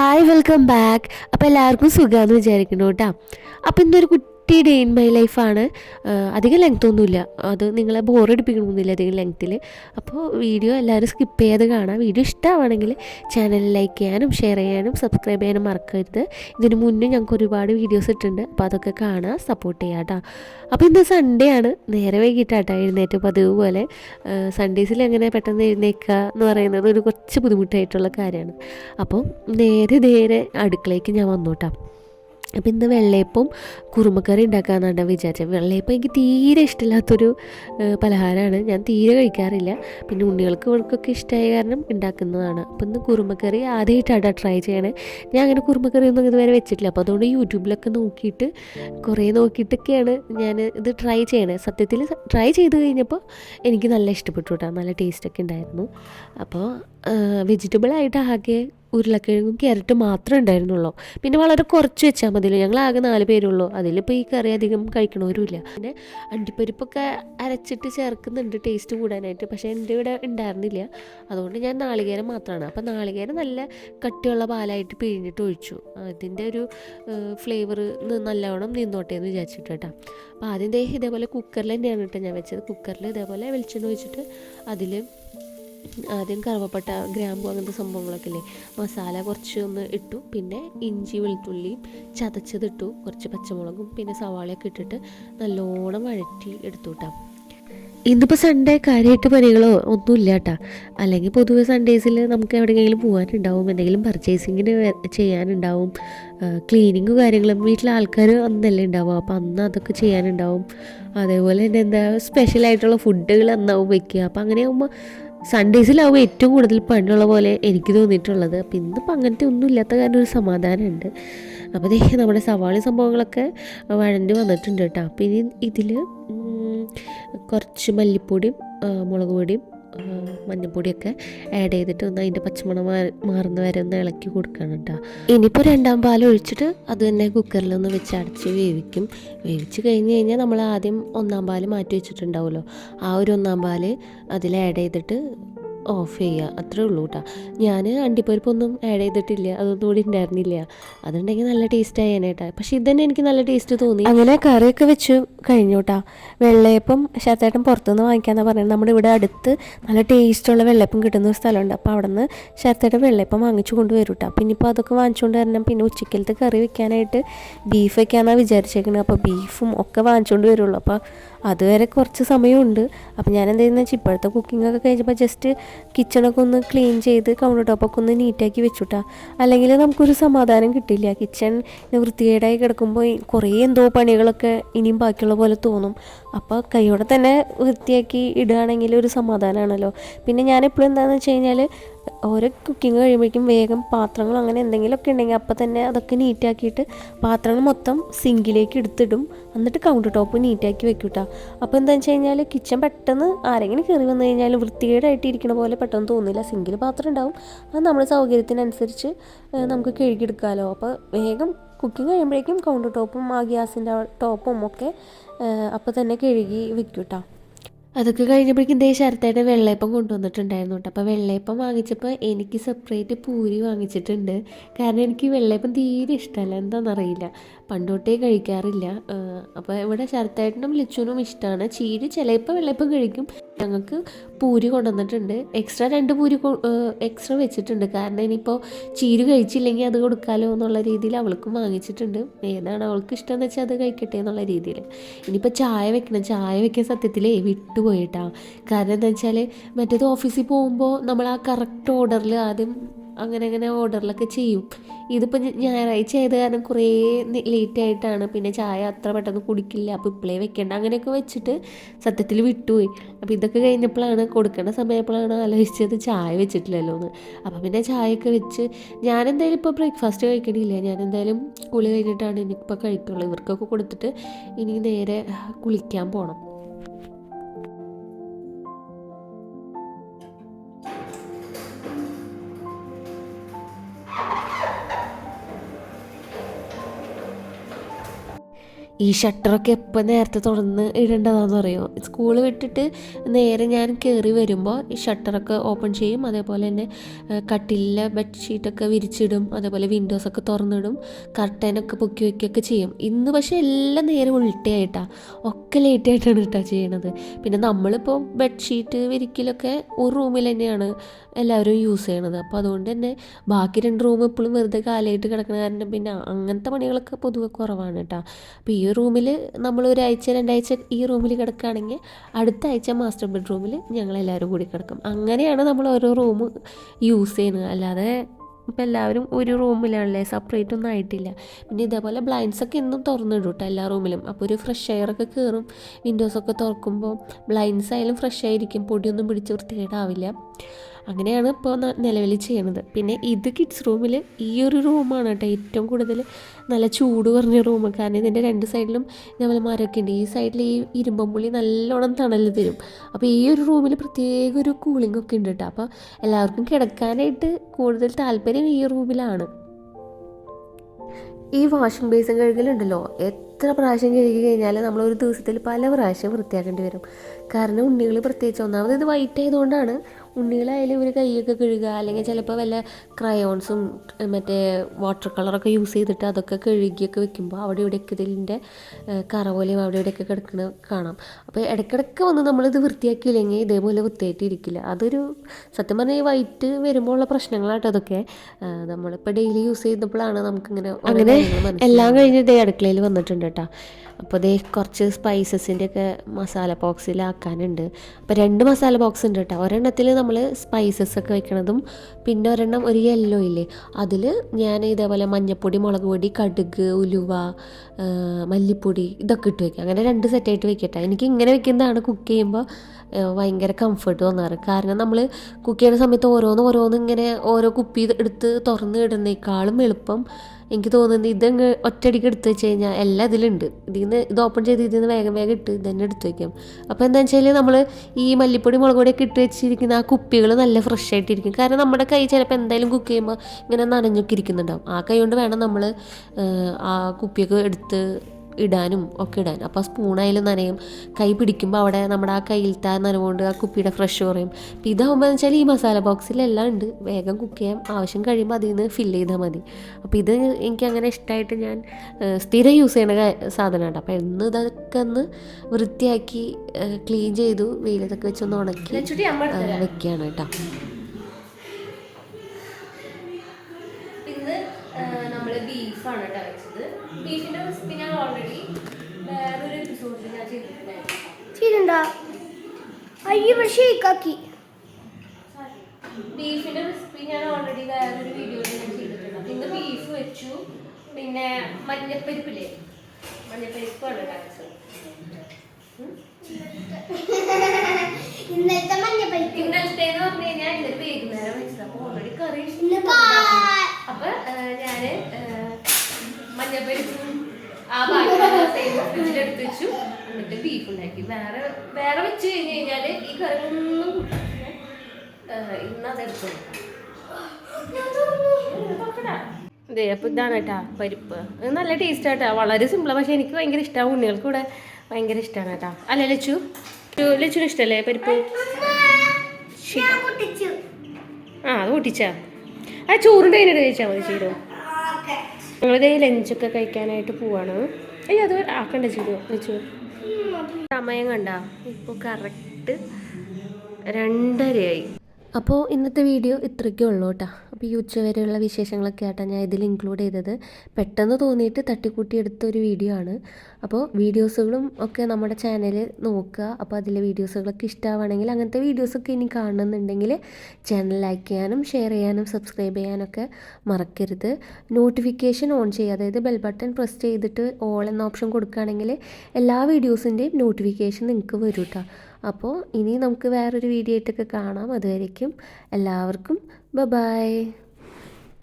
Hi welcome back അപ്പോൾ എല്ലാവർക്കും സുഖമാണെന്ന് വിചാരിക്കുന്നു കേട്ടോ. അപ്പോൾ ഇന്നൊരു കുട്ടി ഡേ ഇൻ മൈ ലൈഫാണ് അധികം ലെങ്ത് ഒന്നുമില്ല. അത് നിങ്ങളെ ബോറടിപ്പിക്കണമെന്നില്ല അധികം ലെങ്ത്തിൽ അപ്പോൾ വീഡിയോ എല്ലാവരും സ്കിപ്പ് ചെയ്ത് കാണാം. വീഡിയോ ഇഷ്ടമാണെങ്കിൽ ചാനൽ ലൈക്ക് ചെയ്യാനും ഷെയർ ചെയ്യാനും സബ്സ്ക്രൈബ് ചെയ്യാനും മറക്കരുത്. ഇതിന് മുന്നേ ഞങ്ങൾക്ക് ഒരുപാട് വീഡിയോസ് ഇട്ടിട്ടുണ്ട്. അപ്പോൾ അതൊക്കെ കാണാം സപ്പോർട്ട് ചെയ്യാം കേട്ടോ. അപ്പോൾ ഇന്ന് സൺഡേ ആണ്. നേരെ വൈകിട്ടാട്ടോ എഴുന്നേറ്റ് പതിവ് പോലെ. സൺഡേസിൽ എങ്ങനെ പെട്ടെന്ന് എഴുന്നേക്കുക എന്ന് പറയുന്നത് ഒരു കുറച്ച് ബുദ്ധിമുട്ടായിട്ടുള്ള കാര്യമാണ്. അപ്പോൾ നേരെ നേരെ അടുക്കളയ്ക്ക് ഞാൻ വന്നു അപ്പോൾ ഇന്ന് വെള്ളയപ്പം കുറുമക്കറി ഉണ്ടാക്കാമെന്നാണ് വിചാരിച്ചത് വെള്ളയപ്പം എനിക്ക് തീരെ ഇഷ്ടമില്ലാത്തൊരു പലഹാരമാണ്. ഞാൻ തീരെ കഴിക്കാറില്ല. പിന്നെ ഉണ്ണികൾക്ക് ഇവർക്കൊക്കെ ഇഷ്ടമായ കാരണം ഉണ്ടാക്കുന്നതാണ്. അപ്പം ഇന്ന് കുറുമക്കറി ആദ്യമായിട്ടാണ് ട്രൈ ചെയ്യണേ. ഞാൻ അങ്ങനെ കുറുമക്കറി ഒന്നും ഇതുവരെ വെച്ചിട്ടില്ല. അപ്പോൾ അതുകൊണ്ട് യൂട്യൂബിലൊക്കെ നോക്കിയിട്ട് കുറേ നോക്കിയിട്ടൊക്കെയാണ് ഞാൻ ഇത് ട്രൈ ചെയ്യണേ. സത്യത്തിൽ ട്രൈ ചെയ്ത് കഴിഞ്ഞപ്പോൾ എനിക്ക് നല്ല ഇഷ്ടപ്പെട്ടു കേട്ടോ. നല്ല ടേസ്റ്റൊക്കെ ഉണ്ടായിരുന്നു. അപ്പോൾ വെജിറ്റബിൾ ആയിട്ട് ആകെ ഉരുളക്കിഴങ്ങും ക്യാരറ്റും മാത്രമേ ഉണ്ടായിരുന്നുള്ളൂ. പിന്നെ വളരെ കുറച്ച് വെച്ചാൽ മതിയല്ലോ. ഞങ്ങൾ ആകെ നാല് പേരുള്ളൂ. അതിലിപ്പോൾ ഈ കറി അധികം കഴിക്കണവരുമില്ല. പിന്നെ അണ്ടിപ്പരിപ്പൊക്കെ അരച്ചിട്ട് ചേർക്കുന്നുണ്ട് ടേസ്റ്റ് കൂടാനായിട്ട്. പക്ഷേ എന്റെ ഇവിടെ ഉണ്ടായിരുന്നില്ല. അതുകൊണ്ട് ഞാൻ നാളികേരം മാത്രമാണ്. അപ്പോൾ നാളികേരം നല്ല കട്ടിയുള്ള പാലായിട്ട് പിഴിഞ്ഞിട്ട് ഒഴിച്ചു. അതിന്റെ ഒരു ഫ്ലേവർ നല്ലവണ്ണം നിന്നോട്ടെ എന്ന് വിചാരിച്ചിട്ട് കേട്ടോ. അപ്പോൾ ആദ്യം ഇതേപോലെ കുക്കറിൽ തന്നെയാണ് കേട്ടോ ഞാൻ വെച്ചത്. കുക്കറിൽ ഇതേപോലെ വെളിച്ചെണ്ണ ഒഴിച്ചിട്ട് അതിൽ ആദ്യം കറുവപ്പട്ട ഗ്രാമ്പു അങ്ങനത്തെ സംഭവങ്ങളൊക്കെ ഇല്ലേ? മസാല കുറച്ച് ഒന്ന് ഇട്ടു. പിന്നെ ഇഞ്ചി വെളുത്തുള്ളിയും ചതച്ചതിട്ടു. കുറച്ച് പച്ചമുളകും പിന്നെ സവാളയൊക്കെ ഇട്ടിട്ട് നല്ലോണം വഴറ്റി എടുത്തു കിട്ടാം ഇന്നിപ്പോൾ സൺഡേ കാര്യമായിട്ട് പണികളോ ഒന്നുമില്ല കേട്ടോ അല്ലെങ്കിൽ പൊതുവേ സൺഡേസിൽ നമുക്ക് എവിടെയെങ്കിലും പോകാനുണ്ടാവും എന്തെങ്കിലും പർച്ചേസിങ്ങിന് ചെയ്യാനുണ്ടാവും. ക്ലീനിങ്ങും കാര്യങ്ങളും വീട്ടിലെ ആൾക്കാർ അന്നല്ലേ ഉണ്ടാവും അപ്പോൾ അന്ന് അതൊക്കെ ചെയ്യാനുണ്ടാവും. അതേപോലെ തന്നെ എന്താ സ്പെഷ്യലായിട്ടുള്ള ഫുഡുകൾ അന്നാവും വയ്ക്കുക അപ്പോൾ അങ്ങനെ സൺഡേസിലാവുമ്പോൾ ഏറ്റവും കൂടുതൽ പണിയുള്ള പോലെ എനിക്ക് തോന്നിയിട്ടുള്ളത്. അപ്പം ഇന്നിപ്പോൾ അങ്ങനത്തെ ഒന്നും ഇല്ലാത്ത കാരണം ഒരു സമാധാനമുണ്ട്. അപ്പോൾ ദേ നമ്മുടെ സവാളി സംഭവങ്ങളൊക്കെ വഴണ്ടി വന്നിട്ടുണ്ട് കേട്ടോ. അപ്പം ഇനി ഇതിൽ കുറച്ച് മല്ലിപ്പൊടിയും മുളക് പൊടിയും മഞ്ഞൾപ്പൊടിയൊക്കെ ആഡ് ചെയ്തിട്ട് ഒന്ന് അതിന്റെ പച്ചമണം മാറുന്ന വരെ ഒന്ന് ഇളക്കി കൊടുക്കണം കേട്ടോ ഇനിയിപ്പോൾ രണ്ടാം പാൽ ഒഴിച്ചിട്ട് അത് തന്നെ കുക്കറിലൊന്ന് വെച്ച് അടച്ച് വേവിക്കും. വേവിച്ച് കഴിഞ്ഞ് കഴിഞ്ഞാൽ നമ്മൾ ആദ്യം ഒന്നാം പാൽ മാറ്റി വെച്ചിട്ടുണ്ടാവുമല്ലോ. ആ ഒരു ഒന്നാം പാൽ അതിൽ ആഡ് ചെയ്തിട്ട് ഓഫ് ചെയ്യുക അത്രേ ഉള്ളൂ കേട്ടോ ഞാൻ അണ്ടിപ്പരിപ്പൊന്നും ആഡ് ചെയ്തിട്ടില്ല. അതൊന്നും കൂടി ഉണ്ടായിരുന്നില്ല അതുണ്ടെങ്കിൽ നല്ല ടേസ്റ്റ് ആയേനേട്ടാ പക്ഷെ ഇതന്നെ എനിക്ക് നല്ല ടേസ്റ്റ് തോന്നി. അങ്ങനെ കറിയൊക്കെ വെച്ച് കഴിഞ്ഞു കേട്ടോ വെള്ളയപ്പം ശരത്തേട്ടൻ പുറത്തുനിന്ന് വാങ്ങിക്കാന്ന് പറയുന്നത് നമ്മുടെ ഇവിടെ അടുത്ത് നല്ല ടേസ്റ്റുള്ള വെള്ളയപ്പം കിട്ടുന്ന ഒരു സ്ഥലമുണ്ട്. അപ്പോൾ അവിടെ നിന്ന് വെള്ളയപ്പം വാങ്ങിച്ചു കൊണ്ടുവരും കേട്ടോ പിന്നെ ഇപ്പോൾ അതൊക്കെ വാങ്ങിച്ചുകൊണ്ട് വരണം. പിന്നെ ഉച്ചക്കലത്തെ കറി വെക്കാനായിട്ട് ബീഫ് വെക്കാന്നാണ് വിചാരിച്ചേക്കുന്നത് അപ്പോൾ ബീഫും ഒക്കെ വാങ്ങിച്ചുകൊണ്ട് വരുള്ളൂ. അപ്പോൾ അതുവരെ കുറച്ച് സമയമുണ്ട്. അപ്പോൾ ഞാൻ എന്താ വെച്ചാൽ ഇപ്പോഴത്തെ കുക്കിംഗ് ഒക്കെ കഴിഞ്ഞപ്പോൾ ജസ്റ്റ് കിച്ചണൊക്കെ ഒന്ന് ക്ലീൻ ചെയ്ത് കൗണ്ടർ ടോപ്പൊക്കെ ഒന്ന് നീറ്റാക്കി വെച്ചുട്ടാ. അല്ലെങ്കിൽ നമുക്കൊരു സമാധാനം കിട്ടില്ല. കിച്ചൺ വൃത്തികേടായി കിടക്കുമ്പോൾ കുറേ എന്തോ പണികളൊക്കെ ഇനിയും ബാക്കിയുള്ള പോലെ തോന്നും. അപ്പോൾ കൈയോടെ തന്നെ വൃത്തിയാക്കി ഇടുകയാണെങ്കിൽ ഒരു സമാധാനമാണല്ലോ പിന്നെ ഞാൻ എപ്പോഴും എന്താണെന്ന് വെച്ച് കഴിഞ്ഞാൽ ഓരോ കുക്കിംഗ് കഴിയുമ്പോഴേക്കും വേഗം പാത്രങ്ങൾ അങ്ങനെ എന്തെങ്കിലുമൊക്കെ ഉണ്ടെങ്കിൽ അപ്പോൾ തന്നെ അതൊക്കെ നീറ്റാക്കിയിട്ട് പാത്രങ്ങൾ മൊത്തം സിങ്കിലേക്ക് എടുത്തിടും. എന്നിട്ട് കൗണ്ടർ ടോപ്പ് നീറ്റാക്കി വെക്കും കേട്ടോ അപ്പോൾ എന്താണെന്ന് വെച്ച് കഴിഞ്ഞാൽ കിച്ചൺ പെട്ടെന്ന് ആരെങ്കിലും കയറി വന്നു കഴിഞ്ഞാൽ വൃത്തികേടായിട്ട് ഇരിക്കണ പോലെ പെട്ടെന്ന് തോന്നില്ല സിങ്കിൽ പാത്രം ഉണ്ടാവും. അത് നമ്മുടെ സൗകര്യത്തിനനുസരിച്ച് നമുക്ക് കഴുകിയെടുക്കാമല്ലോ അപ്പോൾ വേഗം കുക്കിംഗ് കഴിയുമ്പോഴേക്കും കൗണ്ടർ ടോപ്പും ആ ഗ്യാസിന്റെ ടോപ്പും ഒക്കെ അപ്പോൾ തന്നെ കഴുകി വെക്കും കേട്ടോ അതൊക്കെ കഴിഞ്ഞപ്പോഴേക്കും ദേ ശരത്തേടെ വെള്ളയപ്പം കൊണ്ടുവന്നിട്ടുണ്ടായിരുന്നു കേട്ടോ. അപ്പോൾ വെള്ളയപ്പം വാങ്ങിച്ചപ്പോൾ എനിക്ക് സെപ്പറേറ്റ് പൂരി വാങ്ങിച്ചിട്ടുണ്ട്. കാരണം എനിക്ക് വെള്ളയപ്പം തീരെ ഇഷ്ടമല്ല. എന്താണെന്നറിയില്ല. പണ്ടോട്ടേ കഴിക്കാറില്ല. അപ്പോൾ ഇവിടെ ശരത്തായിട്ടും ലിച്ചുനും ഇഷ്ടമാണ് ചീര് ചിലപ്പോൾ വെള്ളയപ്പം കഴിക്കും. ഞങ്ങൾക്ക് പൂരി കൊണ്ടുവന്നിട്ടുണ്ട്. എക്സ്ട്രാ രണ്ട് പൂരി എക്സ്ട്രാ വെച്ചിട്ടുണ്ട്. കാരണം ഇനിയിപ്പോൾ ചീര് കഴിച്ചില്ലെങ്കിൽ അത് കൊടുക്കാമല്ലോ എന്നുള്ള രീതിയിൽ അവൾക്കും വാങ്ങിച്ചിട്ടുണ്ട്. ഏതാണ് അവൾക്ക് ഇഷ്ടം എന്ന് വെച്ചാൽ അത് കഴിക്കട്ടെ എന്നുള്ള രീതിയിൽ. ഇനിയിപ്പോൾ ചായ വെക്കണം. ചായ വെക്കാൻ സത്യത്തിലേ വിട്ടുപോയിട്ടാണ് കാരണം എന്താ വെച്ചാൽ മറ്റേത് ഓഫീസിൽ പോകുമ്പോൾ നമ്മൾ ആ കറക്റ്റ് ഓർഡറിൽ ആദ്യം അങ്ങനെ അങ്ങനെ ഓർഡറിലൊക്കെ ചെയ്യും. ഇതിപ്പോൾ ഞായറാഴ്ച ആയത് കാരണം കുറേ ലേറ്റ് ആയിട്ടാണ് പിന്നെ ചായ അത്ര പെട്ടെന്ന് കുടിക്കില്ല. അപ്പോൾ ഇപ്പോഴേ വെക്കേണ്ട. അങ്ങനെയൊക്കെ വെച്ചിട്ട് സത്യത്തിൽ വിട്ടുപോയി. അപ്പോൾ ഇതൊക്കെ കഴിഞ്ഞപ്പോഴാണ് കൊടുക്കേണ്ട സമയപ്പോഴാണ് ആലോചിച്ചത് ചായ വെച്ചിട്ടില്ലല്ലോ എന്ന് അപ്പോൾ പിന്നെ ചായയൊക്കെ വെച്ച് ഞാൻ എന്തായാലും ഇപ്പോൾ ബ്രേക്ക്ഫാസ്റ്റ് കഴിക്കണില്ല. ഞാൻ എന്തായാലും കുളി കഴിഞ്ഞിട്ടാണ് ഇനിയിപ്പോൾ കഴിക്കുള്ളൂ. ഇവർക്കൊക്കെ കൊടുത്തിട്ട് ഇനി നേരെ കുളിക്കാൻ പോകണം ഈ ഷട്ടറൊക്കെ എപ്പോൾ നേരത്തെ തുറന്ന് ഇടേണ്ടതാണെന്ന് അറിയോ സ്കൂൾ വിട്ടിട്ട് നേരെ ഞാൻ കയറി വരുമ്പോൾ ഈ ഷട്ടറൊക്കെ ഓപ്പൺ ചെയ്യും. അതേപോലെ തന്നെ കട്ടിലെ ബെഡ്ഷീറ്റൊക്കെ വിരിച്ചിടും. അതേപോലെ വിൻഡോസൊക്കെ തുറന്നിടും. കർട്ടനൊക്കെ പൊക്കി വയ്ക്കുകയൊക്കെ ചെയ്യും. ഇന്ന് പക്ഷേ എല്ലാം നേരെ ഉൾട്ടയായിട്ടാണ് ഒക്കെ ലേറ്റായിട്ടാണ് കേട്ടോ ചെയ്യണത്. പിന്നെ നമ്മളിപ്പോൾ ബെഡ്ഷീറ്റ് വിരിക്കലൊക്കെ ഒരു റൂമിൽ തന്നെയാണ് എല്ലാവരും യൂസ് ചെയ്യണത്. അപ്പോൾ അതുകൊണ്ട് തന്നെ ബാക്കി രണ്ട് റൂം എപ്പോഴും വെറുതെ കാലായിട്ട് കിടക്കുന്ന കാരണം പിന്നെ അങ്ങനത്തെ പണികളൊക്കെ പൊതുവെ കുറവാണ് കേട്ടോ. അപ്പോൾ ഈ റൂമിൽ നമ്മൾ ഒരാഴ്ച രണ്ടാഴ്ച ഈ റൂമിൽ കിടക്കുകയാണെങ്കിൽ അടുത്ത ആഴ്ച മാസ്റ്റർ ബെഡ്റൂമിൽ ഞങ്ങൾ എല്ലാവരും കൂടി കിടക്കും. അങ്ങനെയാണ് നമ്മൾ ഓരോ റൂം യൂസ് ചെയ്യുന്നത്. അല്ലാതെ ഇപ്പം എല്ലാവരും ഒരു റൂമിലാണല്ലേ സെപ്പറേറ്റ് ഒന്നും ആയിട്ടില്ല. പിന്നെ ഇതേപോലെ ബ്ലൈൻഡ്സ് ഒക്കെ എന്നും തുറന്നിടും കേട്ടോ എല്ലാ റൂമിലും അപ്പോൾ ഒരു ഫ്രഷ് എയർ ഒക്കെ കയറും വിൻഡോസൊക്കെ തുറക്കുമ്പോൾ ബ്ലൈൻഡ്സ് ആയാലും ഫ്രഷ് ആയിരിക്കും. പൊടിയൊന്നും പിടിച്ച് വൃത്തികേടാവില്ല. അങ്ങനെയാണ് ഇപ്പോൾ നിലവിൽ ചെയ്യുന്നത് പിന്നെ ഇത് കിഡ്സ് റൂമിൽ ഈ ഒരു റൂമാണ് കേട്ടോ ഏറ്റവും കൂടുതൽ നല്ല ചൂട് കുറഞ്ഞ റൂം കാരണം ഇതിന്റെ രണ്ട് സൈഡിലും ഇതേപോലെ മരമൊക്കെ ഉണ്ട്. ഈ സൈഡിൽ ഈ ഇരുമ്പമ്പുള്ളി നല്ലോണം തണൽ തരും. അപ്പോൾ ഈ ഒരു റൂമിൽ പ്രത്യേക ഒരു കൂളിംഗ് ഒക്കെ ഉണ്ട് കേട്ടോ. അപ്പോൾ എല്ലാവർക്കും കിടക്കാനായിട്ട് കൂടുതൽ താല്പര്യം ഈ റൂമിലാണ് ഈ വാഷിംഗ് ബേസിൻ കഴുകലുണ്ടല്ലോ എത്ര പ്രാവശ്യം കഴുകി കഴിഞ്ഞാൽ നമ്മൾ ഒരു ദിവസത്തിൽ പല പ്രാവശ്യം വൃത്തിയാക്കേണ്ടി വരും. കാരണം ഉണ്ണികൾ പ്രത്യേകിച്ച് ഒന്നാമത് ഇത് വൈറ്റ് ആയതുകൊണ്ടാണ് ഉണ്ണികളായാലും ഇവർ കൈയൊക്കെ കഴുകുക അല്ലെങ്കിൽ ചിലപ്പോൾ വല്ല ക്രയോൺസും മറ്റേ വാട്ടർ കളറൊക്കെ യൂസ് ചെയ്തിട്ട് അതൊക്കെ കഴുകിയൊക്കെ വെക്കുമ്പോൾ അവിടെ ഇവിടെയൊക്കെ ഇതിന്റെ കറ പോലെയും അവിടെ ഇവിടെയൊക്കെ കിടക്കുന്ന കാണാം. അപ്പോൾ ഇടയ്ക്കിടയ്ക്ക് വന്ന് നമ്മളിത് വൃത്തിയാക്കിയില്ലെങ്കിൽ ഇതേപോലെ വൃത്തിയായിട്ട് ഇരിക്കില്ല. അതൊരു സത്യം പറഞ്ഞാൽ ഈ വൈറ്റ് വരുമ്പോൾ ഉള്ള പ്രശ്നങ്ങളായിട്ട് അതൊക്കെ. നമ്മളിപ്പോൾ ഡെയിലി യൂസ് ചെയ്തപ്പോഴാണ് നമുക്കിങ്ങനെ അങ്ങനെ എല്ലാം കഴിഞ്ഞ് ദേ അടുക്കളയിൽ വന്നിട്ടുണ്ട് കേട്ടോ. അപ്പോൾ ദേ കുറച്ച് സ്പൈസസിന്റെ ഒക്കെ മസാല ബോക്സിലാക്കാനുണ്ട്. അപ്പോൾ രണ്ട് മസാല ബോക്സ് ഉണ്ട് കേട്ടോ. ഒരെണ്ണത്തിൽ നമ്മൾ സ്പൈസസ് ഒക്കെ വെക്കണതും പിന്നെ ഒരെണ്ണം ഒരു യെല്ലോ ഇല്ലേ? അതിൽ ഞാൻ ഇതേപോലെ മഞ്ഞപ്പൊടി മുളക് പൊടി കടുക് ഉലുവ മല്ലിപ്പൊടി ഇതൊക്കെ ഇട്ട് വയ്ക്കാം അങ്ങനെ രണ്ട് സെറ്റായിട്ട് വെക്കട്ടെ. എനിക്ക് ഇങ്ങനെ വെക്കുന്നതാണ് കുക്ക് ചെയ്യുമ്പോൾ ഭയങ്കര കംഫർട്ട് തോന്നാറ്. കാരണം നമ്മൾ കുക്ക് ചെയ്യുന്ന സമയത്ത് ഓരോന്ന് ഓരോന്ന് ഇങ്ങനെ ഓരോ കുപ്പി എടുത്ത് തുറന്ന് ഇടുന്നേക്കാളും എളുപ്പം. എനിക്ക് തോന്നുന്നത് ഇതങ്ങ് ഒറ്റയടിക്ക് എടുത്ത് വെച്ച് കഴിഞ്ഞാൽ എല്ലാം ഇതിലുണ്ട്. ഇതിൽ നിന്ന് ഇത് ഓപ്പൺ ചെയ്ത് ഇതിൽ നിന്ന് വേഗം വേഗം ഇട്ട് ഇതന്നെ എടുത്ത് വയ്ക്കാം അപ്പോൾ എന്താണെന്ന് വെച്ചാൽ നമ്മൾ ഈ മല്ലിപ്പൊടി മുളക് പൊടിയൊക്കെ ഇട്ട് വെച്ചിരിക്കുന്ന ആ കുപ്പികൾ നല്ല ഫ്രഷ് ആയിട്ടിരിക്കും. കാരണം നമ്മുടെ കൈ ചിലപ്പോൾ എന്തായാലും കുക്ക് ചെയ്യുമ്പോൾ ഇങ്ങനെ നനഞ്ഞൊക്കെ ഇരിക്കുന്നുണ്ടാവും. ആ കൈ കൊണ്ട് വേണം നമ്മൾ ആ കുപ്പിയൊക്കെ എടുത്ത് ഇടാനും ഒക്കെ ഇടാൻ. അപ്പോൾ സ്പൂണായാലും നനയും. കൈ പിടിക്കുമ്പോൾ അവിടെ നമ്മുടെ ആ കയ്യിലത്തെ നനവുകൊണ്ട് ആ കുപ്പിയുടെ ഫ്രഷ് കുറയും അപ്പോൾ ഇതാകുമ്പോൾ എന്ന് വെച്ചാൽ ഈ മസാല ബോക്സിലെല്ലാം ഉണ്ട്. വേഗം കുക്ക് ചെയ്യാം. ആവശ്യം കഴിയുമ്പോൾ അതിൽ നിന്ന് ഫില്ല് ചെയ്താൽ മതി. അപ്പോൾ ഇത് എനിക്ക് അങ്ങനെ ഇഷ്ടമായിട്ട് ഞാൻ സ്ഥിരം യൂസ് ചെയ്യണ സാധനമാണ് അപ്പോൾ എന്ന് ഇതൊക്കെ ഒന്ന് വൃത്തിയാക്കി ക്ലീൻ ചെയ്തു വെയിലത്തൊക്കെ വെച്ചൊന്ന് ഉണക്കി വെക്കുകയാണ് കേട്ടോ. നമ്മൾ ബീഫാണ് കേട്ടോ വെച്ചത് ബീഫിന്റെ റെസിപ്പി ഞാൻ ഓൾറെഡി വേറൊരു എപ്പിസോഡിൽ ഞാൻ ചെയ്തിട്ടുണ്ടായിരുന്നു. ചെയ്തിട്ടുണ്ടോ? അയ്യോ പക്ഷേ ഇക്കാക്കി ബീഫിന്റെ റെസിപ്പി ഞാൻ ഓൾറെഡി വേറൊരു വീഡിയോയിൽ ഞാൻ ചെയ്തിട്ടുണ്ട്. ഇന്ന് ബീഫ് വെച്ചു. പിന്നെ മഞ്ഞപ്പരിപ്പില്ലേ? മഞ്ഞപ്പരിപ്പാണ് കാണിച്ചത് ഇന്നലത്തെ മഞ്ഞപ്പരിപ്പ്. ഇന്നലത്തെ എന്ന് പറഞ്ഞു കഴിഞ്ഞാൽ ഇന്നലെ വൈകുന്നേരം വെച്ചത്. അപ്പൊ ഓൾറെഡി കറി അപ്പൊ ഞാൻ മഞ്ഞപ്പരിപ്പും ആ ബാക്കി ഫ്രിഡ്ജിലെടുത്ത് വെച്ചു. എന്നിട്ട് ബീഫ് ഉണ്ടാക്കി. വേറെ വേറെ വെച്ച് കഴിഞ്ഞ് കഴിഞ്ഞാൽ ഈ കറി ഒന്നും ഇന്ന് അതെടുത്തു. അതെ അപ്പൊ ഇതാണ് കേട്ടാ പരിപ്പ്. ഇത് നല്ല ടേസ്റ്റ് ആട്ടാ. വളരെ സിമ്പിളാണ് പക്ഷെ എനിക്ക് ഭയങ്കര ഇഷ്ടമാണ് ഉണ്ണികൾക്ക് കൂടെ ഭയങ്കര ഇഷ്ടമാണ് കേട്ടാ അല്ലേ ലച്ചു? ലച്ചു- ലച്ചുന് ഇഷ്ടമല്ലേ പരിപ്പ്? ആ അത് പൊട്ടിച്ചാ. ആ ചോറിന്റെ അതിനിടെ കഴിച്ചാൽ മതി ചെയ്തോ ഞങ്ങളിതേ ലഞ്ചൊക്കെ കഴിക്കാനായിട്ട് പോവാണ്. അയ്യോ അത് ആക്കണ്ട ചെയ്തു സമയം കണ്ട? ഇപ്പോൾ കറക്റ്റ് രണ്ടരയായി. അപ്പോൾ ഇന്നത്തെ വീഡിയോ ഇത്രയ്ക്കേ ഉള്ളൂ കേട്ടോ അപ്പോൾ ഈ ഉച്ച വരെയുള്ള വിശേഷങ്ങളൊക്കെ ആട്ടാ ഞാൻ ഇതിൽ ഇൻക്ലൂഡ് ചെയ്തത്. പെട്ടെന്ന് തോന്നിയിട്ട് തട്ടിക്കൂട്ടി എടുത്ത ഒരു വീഡിയോ ആണ്. അപ്പോൾ വീഡിയോസുകളും ഒക്കെ നമ്മുടെ ചാനലിൽ നോക്കുക. അപ്പോൾ അതിലെ വീഡിയോസുകളൊക്കെ ഇഷ്ടമാണെങ്കിൽ അങ്ങനത്തെ വീഡിയോസൊക്കെ ഇനി കാണുന്നുണ്ടെങ്കിൽ ചാനൽ ലൈക്ക് ചെയ്യാനും ഷെയർ ചെയ്യാനും സബ്സ്ക്രൈബ് ചെയ്യാനൊക്കെ മറക്കരുത്. നോട്ടിഫിക്കേഷൻ ഓൺ ചെയ്യുക. അതായത് ബെൽ ബട്ടൺ പ്രസ് ചെയ്തിട്ട് ഓൾ എന്ന ഓപ്ഷൻ കൊടുക്കുകയാണെങ്കിൽ എല്ലാ വീഡിയോസിന്റെയും നോട്ടിഫിക്കേഷൻ നിങ്ങൾക്ക് വരും കേട്ടോ അപ്പോൾ ഇനി നമുക്ക് വേറൊരു വീഡിയോ ആയിട്ടൊക്കെ കാണാം. അതുവരേക്കും എല്ലാവർക്കും ബ ബായ്